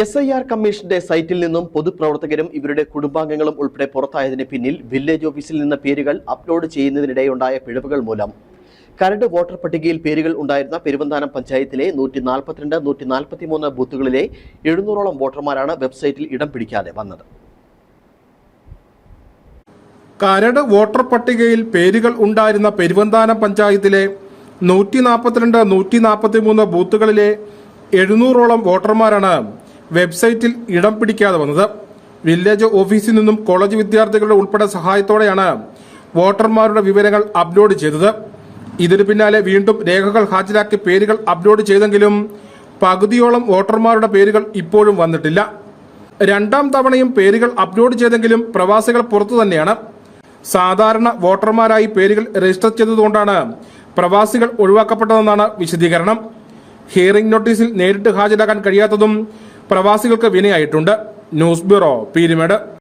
S I R കമ്മീഷന്റെ സൈറ്റിൽ നിന്നും പൊതുപ്രവർത്തകരും ഇവരുടെ കുടുംബാംഗങ്ങളും ഉൾപ്പെടെ പുറത്തായതിന് പിന്നിൽ വില്ലേജ് ഓഫീസിൽ നിന്ന് പേരുകൾ അപ്ലോഡ് ചെയ്യുന്നതിനിടെയുണ്ടായ പിഴവുകൾ മൂലം. കരട് വോട്ടർ പട്ടികയിൽ പേരുകൾ ഉണ്ടായിരുന്ന പെരുവന്താനം പഞ്ചായത്തിലെ നൂറ്റി നാൽപ്പത്തിരണ്ട് നൂറ്റി നാൽപ്പത്തിമൂന്ന് ബൂത്തുകളിലെ എഴുന്നൂറോളം വോട്ടർമാരാണ് വെബ്സൈറ്റിൽ ഇടം പിടിക്കാതെ വന്നത്. കരട് വോട്ടർ പട്ടികയിൽ പേരുകൾ ഉണ്ടായിരുന്ന പെരുവന്താനം പഞ്ചായത്തിലെ നൂറ്റി നാൽപ്പത്തിരണ്ട് നൂറ്റി നാൽപ്പത്തി മൂന്ന് ബൂത്തുകളിലെ എഴുന്നൂറോളം വോട്ടർമാരാണ് വെബ്സൈറ്റിൽ ഇടം പിടിക്കാതെ വന്നത്. വില്ലേജ് ഓഫീസിൽ നിന്നും കോളേജ് വിദ്യാർത്ഥികളുടെ ഉൾപ്പെടെ സഹായത്തോടെയാണ് വോട്ടർമാരുടെ വിവരങ്ങൾ അപ്ലോഡ് ചെയ്തത്. ഇതിനു പിന്നാലെ വീണ്ടും രേഖകൾ ഹാജരാക്കി പേരുകൾ അപ്ലോഡ് ചെയ്തെങ്കിലും പകുതിയോളം വോട്ടർമാരുടെ പേരുകൾ ഇപ്പോഴും വന്നിട്ടില്ല. രണ്ടാം തവണയും പേരുകൾ അപ്ലോഡ് ചെയ്തെങ്കിലും പ്രവാസികൾ പുറത്തു തന്നെയാണ്. സാധാരണ വോട്ടർമാരായി പേരുകൾ രജിസ്റ്റർ ചെയ്തതുകൊണ്ടാണ് പ്രവാസികൾ ഒഴിവാക്കപ്പെട്ടതെന്നാണ് വിശദീകരണം. ഹിയറിംഗ് നോട്ടീസിൽ നേരിട്ട് ഹാജരാക്കാൻ കഴിയാത്തതും പ്രവാസികൾക്ക് വിനയായിട്ടുണ്ട്. News bureau Peermade.